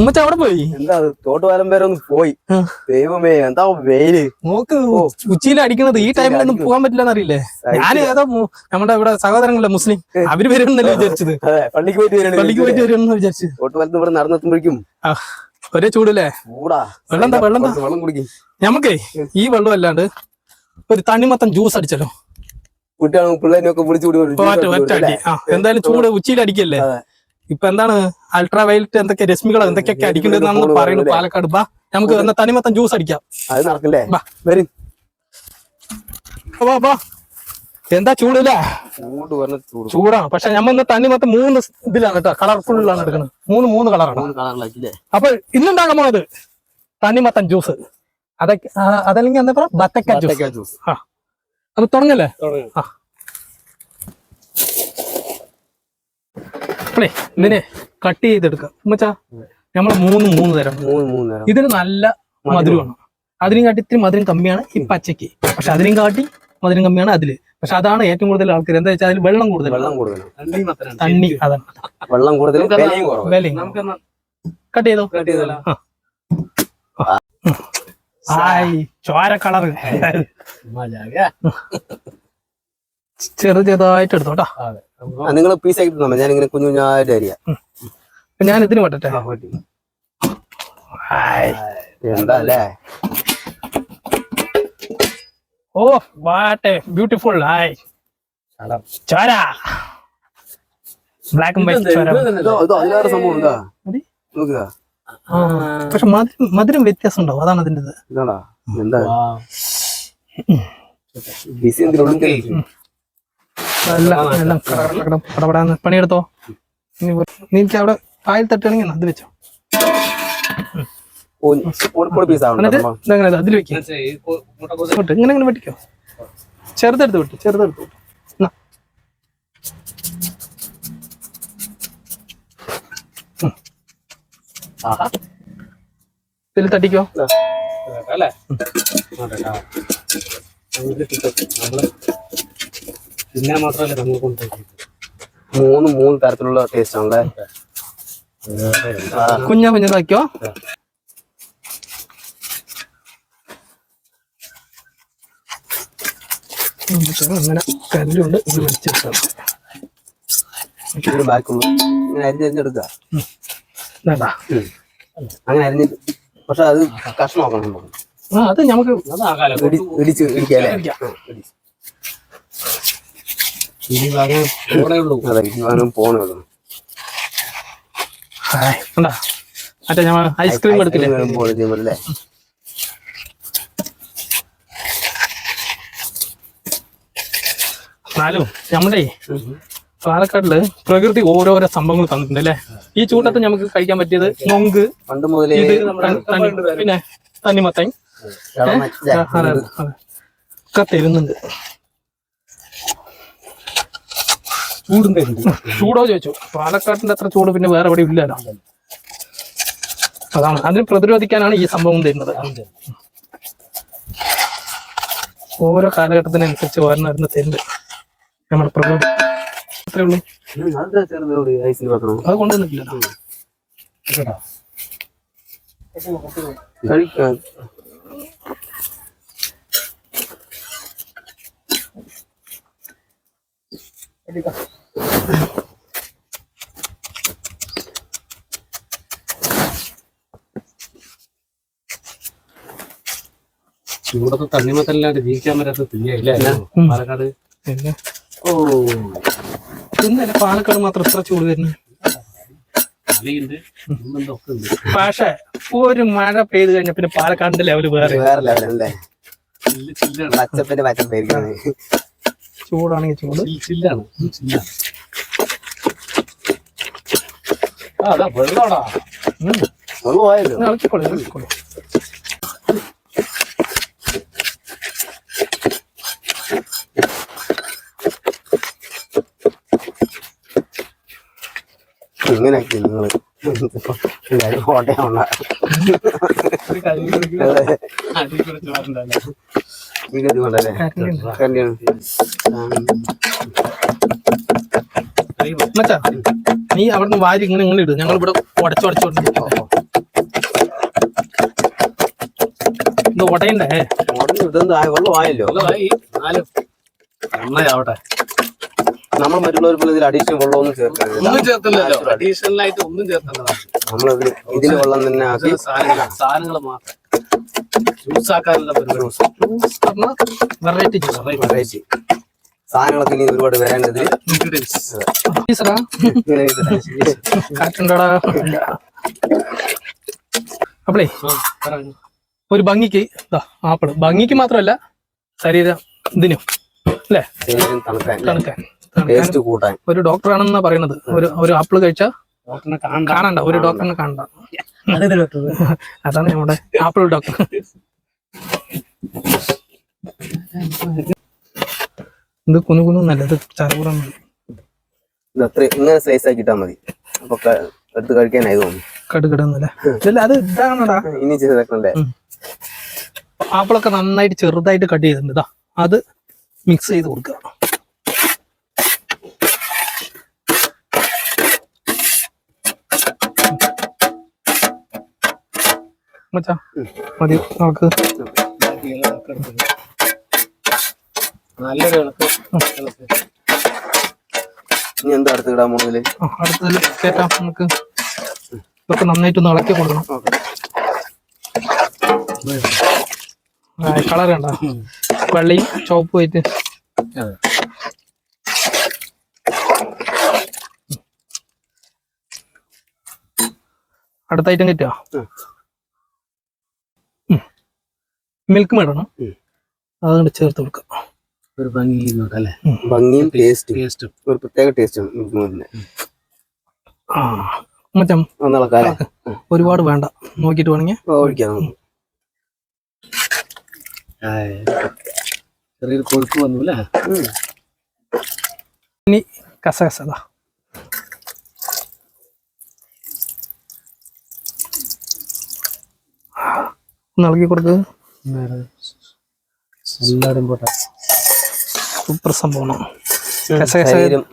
ഉമ്മച്ച അവിടെ പോയി? എന്താ തോട്ട് തോട്ടുപാലം വരെ ഒന്ന് പോയി. ദൈവമേ എന്താ വെയിൽ? നോക്ക് ഉച്ചയിൽ അടിക്കണത് ഈ ടൈമിലൊന്നും പോകാൻ പറ്റില്ലെന്ന് അറിയില്ലേ? ഞാൻ ഏതോ നമ്മുടെ ഇവിടെ സഹോദരങ്ങളെ മുസ്ലിം? അവർ വരുമെന്നല്ലേ വിചാരിച്ചത്. പള്ളിക്ക് പോയിട്ട് വരണേ പള്ളിക്ക് പോയിട്ട് വരുമെന്ന് വിചാരിച്ചു തോട്ടുപാലത്ത് ഇവിടെ നടന്നെത്തുമ്പോഴേക്കും ഒരേ ചൂടല്ലേ? ചൂടാ. വെള്ളം എന്താ, വെള്ളം വെള്ളം കുടിക്കും. ഞമ്മക്കേ ഈ വെള്ളം അല്ലാണ്ട് ഒരു തണ്ണിമത്തൻ ജ്യൂസ് അടിച്ചല്ലോ കുട്ടികളും പിള്ളേരും ഒക്കെ വിളിച്ചു എന്തായാലും ചൂട് ഉച്ചയിൽ അടിക്കല്ലേ. ഇപ്പൊ എന്താണ്? അൾട്രാ വയലറ്റ് എന്തൊക്കെ രശ്മികൾ എന്തൊക്കെയൊക്കെ അടിക്കണ്ടെന്നാണ് പറയുന്നു പാലക്കാട്. ബാ നമുക്ക് എന്നാ തനിമത്തൻ ജ്യൂസ് അടിക്കാം. അത് നടക്കില്ലേ? ബാ. വരും. ബാ, ബാ. എന്താ ചൂടില്ലേ ചൂടാണ് പക്ഷെ നമ്മ തന്നെ മൊത്തം മൂന്ന് ഇതിലാണ് കേട്ടോ. കളർഫുള്ളിലാണ് എടുക്കുന്നത്. മൂന്ന് മൂന്ന് കളറാണ് അപ്പൊ ഇന്നുണ്ടാകാൻ പോണത് തണ്ണിമത്തൻ ജ്യൂസ്. അതൊക്കെ അതല്ലെങ്കിൽ എന്താ പറയാ? ബത്തക്ക ജ്യൂസ്. ജ്യൂസ്. ആ. അപ്പൊ തുടങ്ങല്ലേ? ആ. അപ്പളേ ഇതിനെ കട്ട് ചെയ്തെടുക്കാം. ഉമ്മച്ചാ നമ്മൾ മൂന്ന് മൂന്ന് തരം. മൂന്ന് മൂന്ന് ഇതിന് നല്ല മധുരമാണ്. അതിനും കാട്ടി ഇത്തിരി മധുരം കമ്മിയാണ് ഈ പച്ചയ്ക്ക്. പക്ഷെ അതിനും കാട്ടി മധുരം കമ്മിയാണ് അതിൽ. പക്ഷെ അതാണ് ഏറ്റവും കൂടുതൽ ആൾക്കാർ എന്താ വെച്ചാൽ അതിൽ വെള്ളം കൂടുതൽ വെള്ളം കൂടുതൽ തണ്ണി അതാണ്. വെള്ളം കൂടുതൽ വിലയും കട്ട് ചെയ്തോ? കട്ട് ചെയ്തല്ലോ. ആയി ചോര കളർ ചെറു ചെറുതായിട്ട് എടുത്തോട്ടാ. നിങ്ങൾ പീസ് ആക്കി തന്നെ ഞാൻ ഇങ്ങനെ കുഞ്ഞു കുഞ്ഞായിട്ട് അരിയാ. ഞാൻ ഇതിന് പറ്റട്ടെ. എന്താ അല്ലേ ഓ വാട്ടെ. Beautiful hi. ചോര. ബ്ലാക്ക് ആൻഡ് വൈറ്റ് ചോര. അതിലേറെ സംഭവം എന്താ? നോക്കുക പക്ഷെ മധുരം വ്യത്യാസം ഉണ്ടാവും അതാണ് ഇതാടാ എന്താ? ബിസി എന്തിനുള്ളിൽ കടപടാന്ന്. പണിയെടുത്തോ? എനിക്ക് അവിടെ പായൽ തട്ടുകയാണെങ്കിൽ അത് വെച്ചോ. എന്നിട്ട് അതിൽ വെക്കും. ഇങ്ങനെ ഇങ്ങനെ വെട്ടിക്കോ. ചെറുതെടുത്ത് വിട്ടു ചെറുതെടുത്ത് വിട്ടു. അല്ലേ? ഇതിൽ തട്ടിക്കോ പിന്നെ മാത്രമല്ല നമ്മൾ കൊണ്ടുപോയി മൂന്ന് മൂന്ന് തരത്തിലുള്ള ടേസ്റ്റ് ആണല്ലേ കുഞ്ഞ കുഞ്ഞതാക്കിയോ അങ്ങനെ കല്ലുണ്ട് ഇത് വലിച്ചെടുക്കാം ഒരു ബാക്കുള്ളൂ ഇങ്ങനെ അരിഞ്ഞ് അരിഞ്ഞെടുക്കുക വേണ്ട. അങ്ങനെ അരിഞ്ഞിട്ട് പക്ഷെ അത് കഷ്ണമാക്കണം ആ അത് നമുക്ക് ഇടിച്ച് ഇടിക്കാല്ലേ ഉള്ളൂ. മറ്റേ ഞാൻ ഐസ്ക്രീം എടുക്കില്ലേ? എന്നാലും നമ്മുടെ പാലക്കാട്ടിൽ പ്രകൃതി ഓരോരോ സംഭവങ്ങൾ തന്നിട്ടുണ്ട് അല്ലേ? ഈ ചൂട്ടത്ത് നമുക്ക് കഴിക്കാൻ പറ്റിയത് നൊങ്ക് പണ്ട് മുതലേ പിന്നെ തണ്ണിമത്തൻ കത്തിരുന്നുണ്ട്. ഒക്കെ തരുന്നുണ്ട്. ചൂടും ചൂടോ ചോദിച്ചു. പാലക്കാട്ടിന്റെ അത്ര ചൂട് പിന്നെ വേറെ എവിടെ ഇല്ലല്ലോ. അതാണ്. അതിന് പ്രതിരോധിക്കാനാണ് ഈ സംഭവം തരുന്നത് ഓരോ കാലഘട്ടത്തിനനുസരിച്ച് വരുന്ന വരുന്ന തെല്ല് നമ്മുടെ പ്രകൃതി. അത്രേ ഉള്ളൂ. ഉം, അതെന്താ ചെറുതോട് ഐസിന് വെക്കണം അത് കൊണ്ടുവന്നിട്ടില്ല കഴിക്കാൻ ചൂടത്ത് തണ്ണിമത്തല്ലാണ്ട് ജീവിക്കാൻ പറ്റാത്ത തീയല്ലേ. പാലക്കാട്? പിന്നെ ഓ. ഇന്നല്ല പാലക്കാട് മാത്രം എത്ര ചൂട് വരുന്നത് പക്ഷെ ഒരു മഴ പെയ്ത് കഴിഞ്ഞ പിന്നെ പാലക്കാടിന്റെ ലെവൽ വേറെ. വേറെ ലെവലല്ലേ ചൂടാണെങ്കിൽ ചൂട്. ചില്ലാണ്. ചില്ലാണ്. ആ അതാ വെള്ളമാടാ ഉം. അത് പോയല്ലോ ഇളക്കിക്കോളൂ ഇളക്കിക്കോളൂ ഇങ്ങനെയൊക്കെ നിങ്ങൾ എല്ലാരും കോട്ടയം കൊണ്ടല്ലേ കല്യാണം മച്ചാ. നീ അവിടുന്ന് വാരി ഇങ്ങനെ ഇങ്ങനെ ഇടും. ഞങ്ങൾ ഇവിടെ ഉടച്ചുടച്ചുടച്ച് ഇത് ഉടയണ്ടേ? വായല്ലോ നമ്മൾ മറ്റുള്ളവർ പോലെ ഇതിൽ അഡീഷണൽ വെള്ളമൊന്നും ചേർക്കരുത് ഒന്നും ചേർത്തില്ലല്ലോ. അഡീഷണൽ ഒന്നും ചേർത്തല്ലോ നമ്മൾ ഇതിൽ വെള്ളം തന്നെ ആക്കി. സാധനങ്ങൾ മാത്രം. ജ്യൂസ് ആക്കാനുള്ള വെറൈറ്റി വെറൈറ്റി സാധനങ്ങളൊക്കെ ഇനി ഒരുപാട് കാറ്റുണ്ടടാ അപ്പളേ ഒരു ഭംഗിക്ക് ആപ്പിൾ. ഭംഗിക്ക് മാത്രമല്ല ശരീരം ഇതിനും അല്ലേ? തണുക്കാൻ തണുക്കാൻ ഒരു ഡോക്ടറാണെന്നാ പറയണത് ഒരു ഒരു ആപ്പിൾ കഴിച്ചാൽ കാണണ്ട. കാണണ്ട ഒരു ഡോക്ടറിനെ കാണണ്ട. അതാണ് നമ്മുടെ ആപ്പിൾ ഡോക്ടർ. ഇത് കുന്നു കുന്നു നല്ലത് ചറുപുറം ഇത് അത്ര ഇങ്ങനെ സ്ലൈസ് ആക്കി ഇട്ടാൽ മതി അപ്പൊ എടുത്ത് കഴിക്കാനായി തോന്നുന്നു കടുകടന്നല്ലേ ഇല്ല അത് ഇതാണടാ ഇനി ചെയ്തേക്കണ്ടേ ആപ്പിളൊക്കെ നന്നായിട്ട് ചെറുതായിട്ട് കട്ട് ചെയ്തിട്ടുണ്ട് ഇതാ അത് മിക്സ് ചെയ്ത് കൊടുക്കുക മച്ചാ മതി നമുക്ക് നല്ലൊരു. ഇനി എന്താ അടുത്ത് ഇടാൻ ആ, അടുത്തതിൽ കേട്ടാ നമുക്ക്. ഇതൊക്കെ നന്നായിട്ടൊന്ന് ഇളക്കി കൊടുക്കണം. കളർ കണ്ട. വെള്ളയും ചുവപ്പും ആയിട്ട്. അടുത്ത ഐറ്റം കിട്ടുക. മിൽക്ക് മേടണം. അതുകൊണ്ട് ചേർത്ത് കൊടുക്കുക ഒരു ഭംഗി ഇങ്ങോട്ട് അല്ലേ? ഭംഗിയും ടേസ്റ്റും ടേസ്റ്റും ഒരു പ്രത്യേക ടേസ്റ്റും ഒന്നിളക്കാല്ലേ ഒരുപാട് വേണ്ട. നോക്കിട്ട് വേണമെങ്കിൽ ഒഴിക്കാം. ചെറിയൊരു കൊഴുപ്പ്. ഇനി കസകസ ഇളക്കി കൊടുക്കുക എല്ലാവരും പോട്ടെ. സൂപ്പർ സംഭവമാണ്.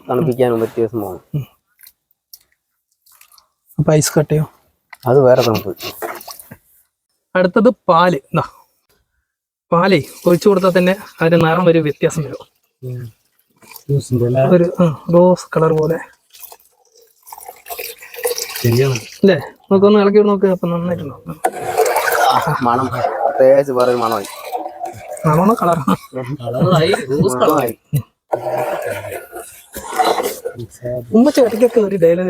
തണുപ്പിക്കാനും പറ്റിയ സംഭവം അപ്പൊ ഐസ് കട്ടയോ? അത് വേറെ തണുപ്പ്. അടുത്തത് പാൽ. എന്നാ പാലേ ഒഴിച്ചു കൊടുത്താൽ തന്നെ അതിന് നിറം ഒരു വ്യത്യാസം വരും. ഒരു റോസ് കളർ പോലെ. അല്ലേ? നമുക്കൊന്ന് ഇളക്കി നോക്ക് അപ്പൊ നന്നായിട്ടുണ്ടാവും മണം. പ്രത്യേകിച്ച് വേറെ മണമായി. നല്ലോണം കളർ. ഉമ്മ ഇടയ്ക്കൊക്കെ ഒരു ഡയലോഗ്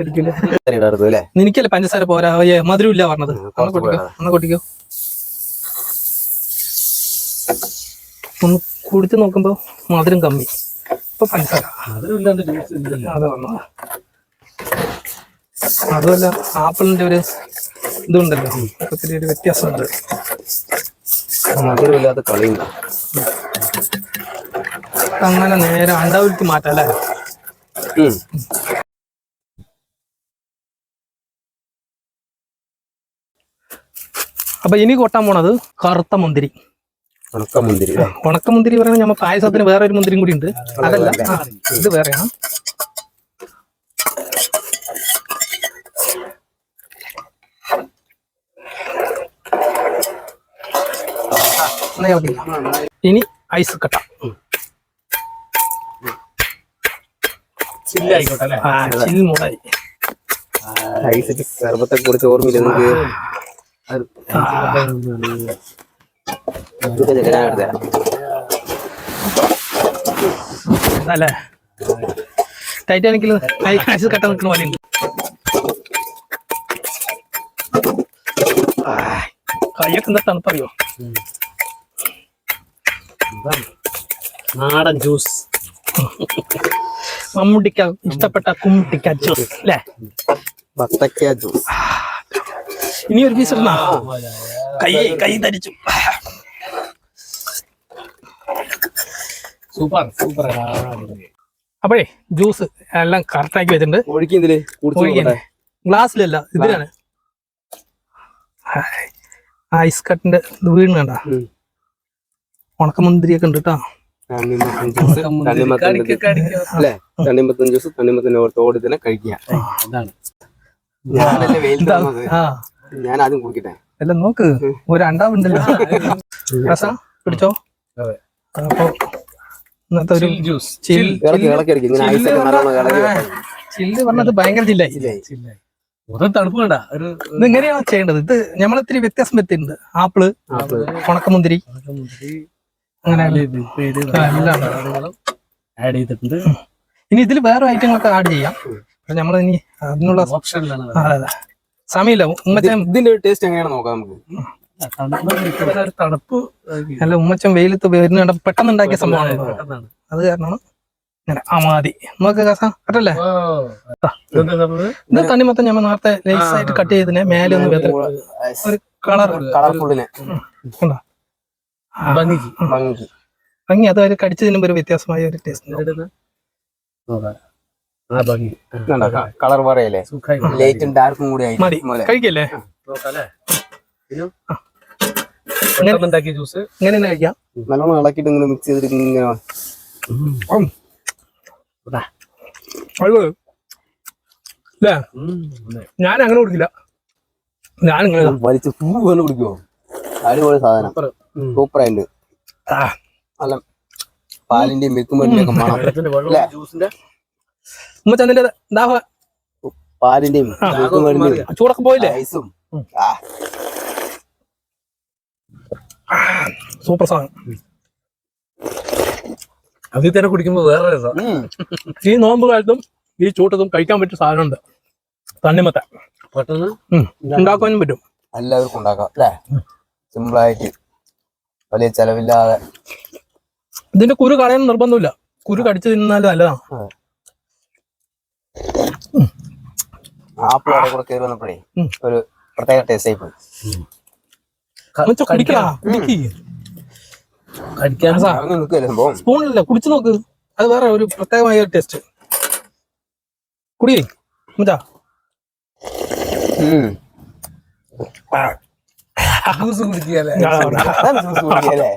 അല്ലേ? നിനക്കല്ലേ പഞ്ചസാര പോരാ? മധുരം ഇല്ല പറഞ്ഞത്. അന്ന് കൊട്ടിക്കോ ഒന്ന് കൊട്ടിക്കോ ഒന്ന് കുടിച്ച് നോക്കുമ്പോ മധുരം കമ്മി. ഇപ്പൊ പഞ്ചസാര. അത് വന്നത്. അതുമല്ല ആപ്പിളിന്റെ ഒരു ഇതുണ്ടല്ലോ. ഒത്തിരി ഒരു വ്യത്യാസമുണ്ട്. മധുരമില്ലാത്ത കളിയില്ല അങ്ങനെ നേരെ അണ്ടാവിലേക്ക് മാറ്റാം അല്ലേ അപ്പൊ ഇനി കൊട്ടാൻ പോണത് കറുത്ത മുന്തിരി. ഉണക്കമുന്തിരി ഉണക്കമുന്തിരി ഉണക്ക മുന്തിരി പറയുന്നത് നമ്മ പായസത്തിന് വേറെ ഒരു മുന്തിരിയും കൂടി ഉണ്ട്. അതല്ല ഇത് വേറെയാണ്. ഇനി ഐസ് കട്ട. സർബത്തെ കുറിച്ച് ഓർമ്മയില്ല അല്ലേ? ടൈറ്റാനിക്കിൽ ഐസ് കട്ട നിൽക്കുന്ന പോലെ ഉണ്ട്. കയ്യൊക്കെ എന്താ തണുപ്പറിയോ? നാടൻ ജ്യൂസ്. മമ്മൂട്ടിക്ക ഇഷ്ടപ്പെട്ട കുമ്മുട്ടിക്ക ജ്യൂസ് അല്ലേ? ബത്തക്ക ജ്യൂസ്. ഇനി ഒരു പീസ് കൈ കൈ ധരിച്ചു. Super super. അപ്പോഴേ ജ്യൂസ് എല്ലാം കറക്റ്റാക്കി വെച്ചിട്ടുണ്ട്. ഗ്ലാസ്സിലല്ല ഇതിലാണ്. ഐസ് കട്ടിന്റെ വീണ് വീണണ്ട ഉം. ഉണക്കമുന്തിരിയൊക്കെ ഉണ്ട് കേട്ടോ തണ്ണിമത്തൻ ജ്യൂസ് തണ്ണിമത്തൻ തന്നെ കഴിക്കുക. ഞാൻ ആദ്യം കുടിക്കട്ടെ. അല്ല നോക്ക് ഒരു അണ്ടാവുണ്ടല്ലോ രസ പിടിച്ചോ? അതെ. അപ്പൊ ഇന്നത്തെ ഒരു ജ്യൂസ്. ചില്ല് പറഞ്ഞത് ഭയങ്കര ചില്ലായി. ഇത് ചെയ്യേണ്ടത്? ഇത് നമ്മളിത്തിരി വ്യത്യാസം വ്യക്തിയുണ്ട് ആപ്പിൾ ഉണക്കമുന്തിരി. അങ്ങനെ ആഡ് ചെയ്തിട്ടുണ്ട്. ഇനി ഇതിൽ വേറെ ഐറ്റങ്ങളൊക്കെ ആഡ് ചെയ്യാം. നമ്മൾ ഇനി അതിനുള്ള ഓപ്ഷൻ അതെ. സമയമില്ല. ഉമ്മച്ചൻ ഇതിന്റെ ടേസ്റ്റ് എങ്ങനെയാണ് നോക്കാം നമുക്ക്? തണുപ്പ് അല്ല ഉമ്മച്ചൻ വെയിലത്ത് വരുന്ന പെട്ടെന്ന് ഉണ്ടാക്കിയ സംഭവമാണ് അത് കാരണമാണ് ഇങ്ങനെ ആ മതി നോക്ക് കാസ? ഇത് തണ്ണിമത്തം നമ്മൾ നേരത്തെ ലേസ് ആയിട്ട് കട്ട് ചെയ്തതിനെ മേലെ ഒന്ന് ഒരു കളർ. കളർഫുള്ളിനെ. ഭംഗിക്ക് ഭംഗി. ഭംഗി. അത് ഒരു കടിച്ചു തിന്നുമ്പോ ഒരു വ്യത്യാസമായ ഒരു ടേസ്റ്റ്. ആ ഭംഗി. കളർ പറയല്ലേ? ലൈറ്റും ഡാർക്കും കൂടി ആയിട്ട് മതി. കഴിക്കല്ലേ? ഉണ്ടാക്കിയ ജ്യൂസ് ഇങ്ങനെ തന്നെ കഴിക്കാം നല്ലോണം ഇളക്കിട്ട് ഇങ്ങനെ മിക്സ് ചെയ്തിട്ട് ഇങ്ങനെ. അടിപൊളി. ഞാൻ അങ്ങനെ കുടിക്കില്ല. ഞാൻ ഇങ്ങനെ വലിച്ച് പൂ പോലെ കുടിക്കുമോ അടിപൊളി സാധനം. സൂപ്പർ ആ, നല്ല പാലിന്റെയും മിൽക്കും മേടിന്റെ ഒക്കെ മണം? ജ്യൂസിന്റെ? ഉമ്മച്ചൻ അതിന്റെ ദാഹ പാലിന്റെയും മിൽക്കും മേടിന്റെയും ചൂടൊക്കെ പോയില്ലേ? ഐസും. സൂപ്പർ സാധനം. അതിൽ തന്നെ കുടിക്കുമ്പോ വേറെ രസം. ഈ നോമ്പ് കാലത്തും ഈ ചൂട്ടത്തും കഴിക്കാൻ പറ്റിയ സാധനമുണ്ട്. തണ്ണിമത്ത. പെട്ടെന്ന്. ഉണ്ടാക്കാനും പറ്റും. എല്ലാവർക്കും ഉണ്ടാക്കാം അല്ലേ? സിമ്പിൾ ആയിട്ട് വലിയ ചെലവില്ലാതെ. ഇതിന്റെ കുരു കളയാൻ നിർബന്ധമില്ല. കുരു കടിച്ചു തിന്നാൽ നല്ലതാണ് ആപ്പിൾ കൂടെ കയറി വന്നപ്പോഴേ ഒരു പ്രത്യേക ടേസ്റ്റ് ആയി പോയി. സ്പൂണിലല്ല കുടിച്ചു നോക്ക്. അത് വേറെ ഒരു പ്രത്യേകമായ ടേസ്റ്റ് കുടിയേ ഉം. Juice കുടിക്കുകയല്ലേ juice കുടിക്കുകയല്ലേ?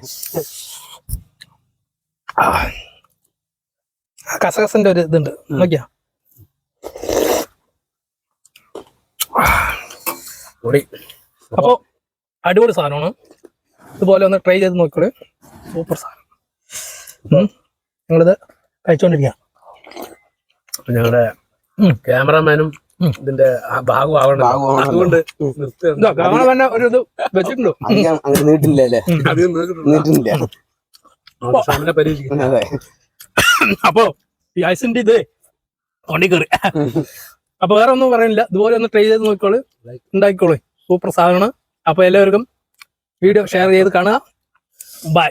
കസകസന്റെ ഒരു ഇതുണ്ട്. നോക്കിയാ. അപ്പോ അടിപൊളി സാധനമാണ്. ഇതുപോലെ ഒന്ന് ട്രൈ ചെയ്ത് നോക്കിക്കോളൂ. സൂപ്പർ സാധനം. ഞങ്ങളിത് കഴിച്ചോണ്ടിരിക്കാം. ഞങ്ങളുടെ ക്യാമറാമാനും ഇതിന്റെ ഭാഗമാവണം. അതുകൊണ്ട് തന്നെ ഒരു ഇത് വെച്ചിട്ടുണ്ടോ? അങ്ങനെ നീട്ടില്ല. നീട്ടില്ല. അപ്പൊ ഈ ഐസിന്റെ ഇത് വണ്ടി കയറി അപ്പൊ വേറെ ഒന്നും പറയുന്നില്ല ഇതുപോലെ ഒന്ന് ട്രൈ ചെയ്ത് നോക്കിക്കോളൂ. ഉണ്ടാക്കിക്കോളൂ. സൂപ്പർ സാധനമാണ്. അപ്പൊ എല്ലാവർക്കും വീഡിയോ ഷെയർ ചെയ്ത് കാണുക ബൈ